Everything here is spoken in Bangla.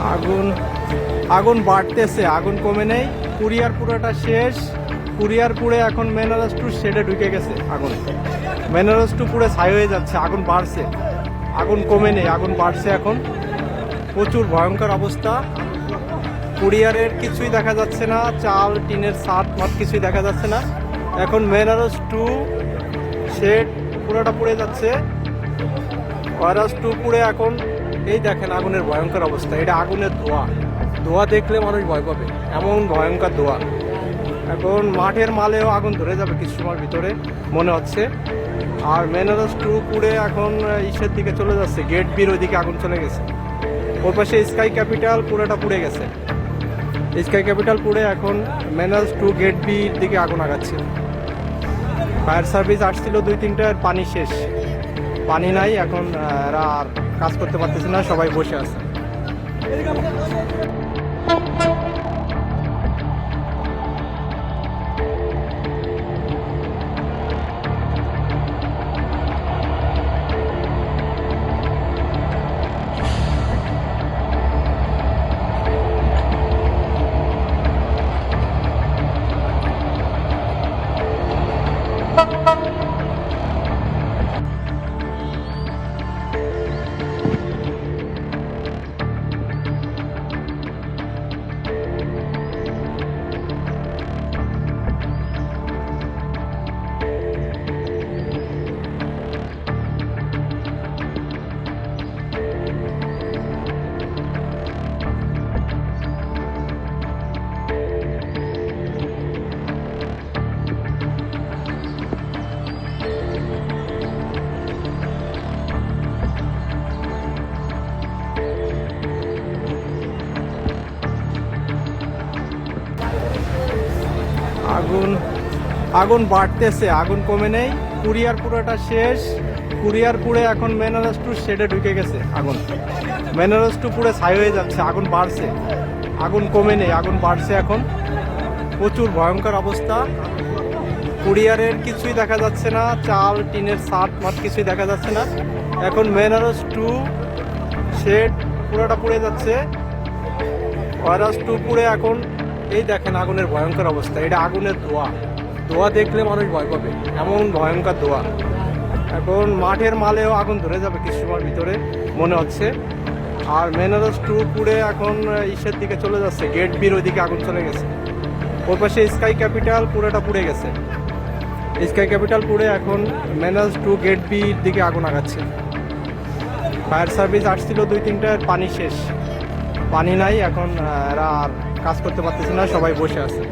আগুন আগুন বাড়তেছে, আগুন কমে নেই। কুরিয়ার পুরোটা শেষ। কুরিয়ার পুড়ে এখন মেনারস টু শেডে ঢুকে গেছে আগুন। মেনারস টু পুড়ে ছাই হয়ে যাচ্ছে, আগুন বাড়ছে। আগুন কমে নেই, আগুন বাড়ছে এখন। প্রচুর ভয়ঙ্কর অবস্থা। কুরিয়ারের কিছুই দেখা যাচ্ছে না, চাল, টিনের সাত মাত কিছুই দেখা যাচ্ছে না। এখন মেনারস টু শেড পুরোটা পুড়ে যাচ্ছে। ভাইরাস টু পুড়ে এখন এই দেখেন আগুনের ভয়ঙ্কর অবস্থা। এটা আগুনের ধোয়া। ধোয়া দেখলে মানুষ ভয় পাবে। এমন ভয়ঙ্কর ধোয়া। এখন মাঠের মালেও আগুন ধরে যাবে কিছু সময়ের ভিতরে, মনে হচ্ছে। আর মেনারস টু পুড়ে এখন ইসের দিকে চলে যাচ্ছে। গেট বির ওইদিকে আগুন চলে গেছে। ওর পাশে স্কাই ক্যাপিটাল পুরোটা পুড়ে গেছে। স্কাই ক্যাপিটাল পুড়ে এখন মেনারস টু গেট বির দিকে আগুন আগাচ্ছে। ফায়ার সার্ভিস আসছিল দুই তিনটার পানি শেষ। পানি নাই, এখন আর কাজ করতে পারতেছে না সবাই বসে আছে। আগুন আগুন বাড়তেছে, আগুন কমে নেই। কুরিয়ার পুরোটা শেষ। কুরিয়ার পুড়ে এখন মেনারস টু শেডে ঢুকে গেছে আগুন। মেনারস টু পুড়ে ছাই হয়ে যাচ্ছে, আগুন বাড়ছে। আগুন কমে নেই, আগুন বাড়ছে এখন। প্রচুর ভয়ঙ্কর অবস্থা। কুরিয়ারের কিছুই দেখা যাচ্ছে না, চাল, টিনের সাত মাত কিছুই দেখা যাচ্ছে না। এখন মেনারস টু শেড পুরোটা পুড়ে যাচ্ছে। ভাইরাস টু পুড়ে এখন এই দেখেন আগুনের ভয়ঙ্কর অবস্থা। এটা আগুনের ধোয়া। ধোয়া দেখলে মানুষ ভয় পাবে। এমন ভয়ঙ্কর ধোয়া। এখন মাঠের মালেও আগুন ধরে যাবে কিছু সময়ের ভিতরে, মনে হচ্ছে। আর মেনারস টু পুড়ে এখন ইসের দিকে চলে যাচ্ছে। গেট বির ওইদিকে আগুন চলে গেছে। ওর পাশে স্কাই ক্যাপিটাল পুরোটা পুড়ে গেছে। স্কাই ক্যাপিটাল পুড়ে এখন মেনারস টু গেট বির দিকে আগুন আগাচ্ছে। ফায়ার সার্ভিস আসছিল দুই তিনটার পানি শেষ। পানি নাই, এখন এরা আর কাজ করতে পারতেছি না সবাই বসে আছে।